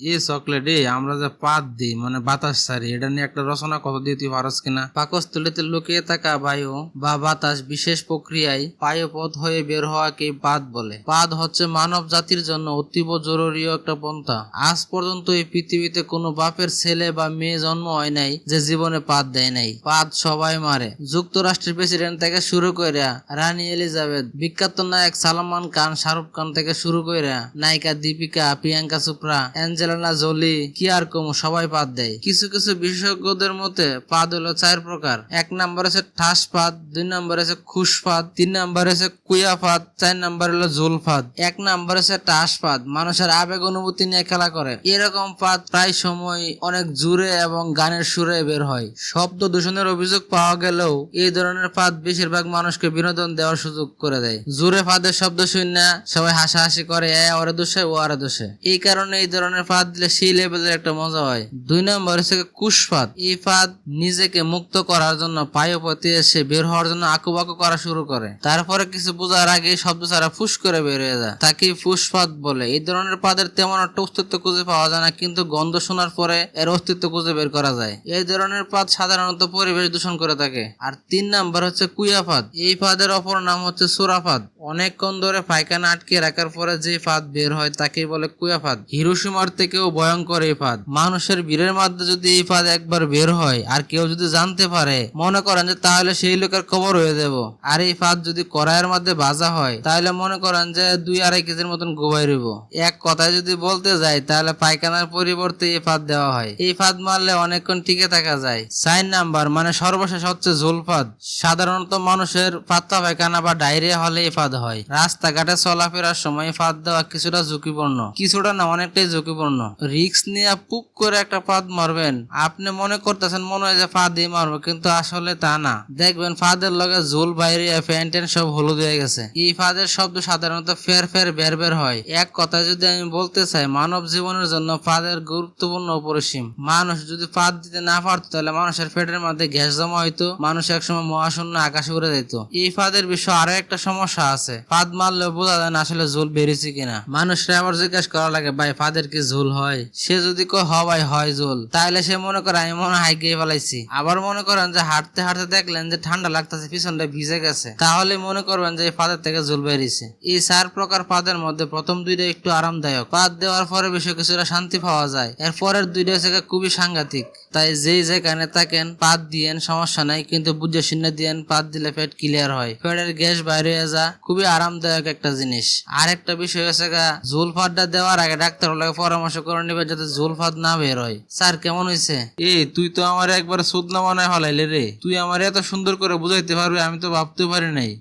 এ chocolate আমরা যে পাত দিই মানে বাতাস ছাড়ি, এটা নিয়ে একটা রচনা কত দিয়ে তুই পারস কিনা? পাকস্থলিতে লুকিয়ে থাকা বায়ু বা বাতাস বিশেষ প্রক্রিয়ায় পায়পথ হয়ে বের হওয়াকে পাদ বলে। পাদ হচ্ছে মানব জাতির জন্য অতীব জরুরি একটা পন্থা। আজ পর্যন্ত এই পৃথিবীতে কোনো বাপের ছেলে বা মেয়ে জন্ম হয় নাই যে জীবনে পাদ দেয় নাই। পাদ সবাই মারে। যুক্তরাষ্ট্রের প্রেসিডেন্ট থেকে শুরু করে রানী এলিজাবেথ, বিখ্যাত নায়ক সালমান খান, শাহরুখ খান থেকে শুরু করে নায়িকা দীপিকা, প্রিয়াঙ্কা চোপড়া অ্যাঞ্জেলিনা জোলি, কি আর কম, সবাই পাদ দেয়। কিছু কিছু বিশেষজ্ঞদের মতে, পাদ হলো চার প্রকার। এক নম্বর আছে ঠাস পাদ, দুই নম্বর আছে খুশ পাদ, তিন নম্বর আছে কুয়া পাদ, চার নম্বর হলো জোল পাদ। এক নম্বর আছে টাস পাদ, মানুষের আবেগ অনুভূতি নিয়ে খেলা করে। এরকম পাদ প্রায় সময় অনেক জুড়ে এবং গানের সুরে বের হয়। শব্দ দূষণের অভিযোগ পাওয়া গেলেও, এই ধরনের পাত বেশিরভাগ মানুষকে বিনোদন দেওয়ার সুযোগ করে দেয়। জোরে পাদের শব্দ শুনে সবাই হাসাহাসি করে, এ ওরে দোষে, ও আরে দোষে। এই কারণে এই ধরনের ফাঁদ দিলে সেই লেভেলের একটা মজা হয়। দুই নম্বর হচ্ছে কুশফাদ এই ফাঁদ নিজেকে মুক্ত করার জন্য পায়পথে এসে বের হওয়ার জন্য আকুবাকু করা শুরু করে। তারপরে কিছু বোঝার আগে শব্দ ছাড়া ফুস করে বের হয়ে যায়। তাকে ফুসফাদ বলে। এই ধরনের পাদের তেমন একটা অস্তিত্ব খুঁজে পাওয়া যায় না, কিন্তু গন্ধ শোনার পরে এর অস্তিত্ব খুঁজে বের করা যায়। এই ধরনের পাদ সাধারণত পরিবেশ দূষণ করে থাকে। আর তিন নাম্বার হচ্ছে কুয়াফাদ এই ফাদের অপর নাম হচ্ছে সুরাফাদ অনেকক্ষণ ধরে পায়খানা আটকে রাখার পরে যে ফাঁদ বের হয় তাকে বলে কুয়াফাদ হিরোসীমার থেকেও ভয়ঙ্কর এই ফাঁদ। মানুষের ভিড়ের মধ্যে যদি এই ফাঁদ একবার বের হয়, আর কেউ যদি জানতে পারে, মনে করেন যে তাহলে সেই লোকের কবর হয়ে দেব আর এই ফাঁদ যদি কড়াইয়ের মধ্যে ভাজা হয়, তাহলে মনে করেন যে দুই আড়াই কেজির মতন গোবাই রইব। এক কথায় যদি বলতে যাই, তাহলে পায়খানার পরিবর্তে এই ফাঁদ দেওয়া হয়। এই ফাঁদ মারলে অনেকক্ষণ টিকে থাকা যায়। সাইন নাম্বার মানে সর্বশেষ হচ্ছে ঝোল ফাঁদ। সাধারণত মানুষের পাত্তা, পায়খানা বা ডায়রিয়া হলে এই ফাঁদ হয়। রাস্তাঘাটে চলাফেরার সময় ফাঁদ দেওয়া কিছুটা ঝুঁকিপূর্ণ। কিছুটা না, অনেকটাই ঝুঁকিপূর্ণ। রিক্স নিয়ে পুক করে একটা ফাঁদ মারবেন। আপনি মনে করতেছেন মনে হয় যে ফাঁদই মারবো, কিন্তু আসলে তা না। দেখবেন ফাঁদের লগে ঝোল বাইরে, প্যান্ট ট্যান্ট সব হলুদ হয়ে গেছে। এই ফাঁদের শব্দ সাধারণত ফের ফের বের বের হয়। এক কথায় যদি আমি বলতে চাই, মানব জীবনের জন্য ফাঁদের গুরুত্বপূর্ণ অপরিসীম। মানুষ যদি ফাঁদ দিতে না পারতো, তাহলে মানুষের পেটের মধ্যে গ্যাস জমা হইতো, মানুষ একসময় মহাশূন্য আকাশে উড়ে যেত এই ফাঁদের বিষয়ে আরও একটা সমস্যা আছে। ফাঁদ মারলে বোঝা যায় না আসলে ঝোল বেরিয়েছে কিনা। মানুষরা আবার জিজ্ঞাসা করা লাগে, ভাই, ফাঁদের কি ঝোল হয়। সে যদি কয়, হ ভাই, হয় ঝোল তাহলে সে মনে করে, আমি মনে হয় গিয়ে ফেলাইছি। আবার মনে করেন যে, হাঁটতে হাঁটতে দেখলেন যে, ঠান্ডা লাগতেছে, পিছনটা ভিজে গেছে। তাহলে মনে করবেন যে, এই ফাঁদের থেকে ঝোল বেরিয়েছে। এই চার প্রকার পাদের মধ্যে প্রথম দুইটা একটু আরামদায়ক। পাদ দেওয়ার পরে বেশি কিছুটা শান্তি পাওয়া যায়। এর পরের দুইটা গিয়ে খুবই সাংঘাতিক। তাই যেই যেখানে থাকেন পাত দিয়েন, সমস্যা নাই। কিন্তু বুঝে শুনে দিয়েন পাত দিলে পেট ক্লিয়ার হয়। পেটের গ্যাস বাইরে হয়ে যা, খুবই আরামদায়ক একটা জিনিস। আর একটা বিষয় হচ্ছে ঝোল ফাঁদটা দেওয়ার আগে ডাক্তার পরামর্শ করে নিবে যাতে ঝোল ফাঁদ না বের হয়। স্যার, কেমন হয়েছে এ, তুই তো আমার একবার সুদনা মনে হলাইলে রে। তুই আমার এত সুন্দর করে বুঝাইতে পারবি, আমি তো ভাবতে পারি নাই।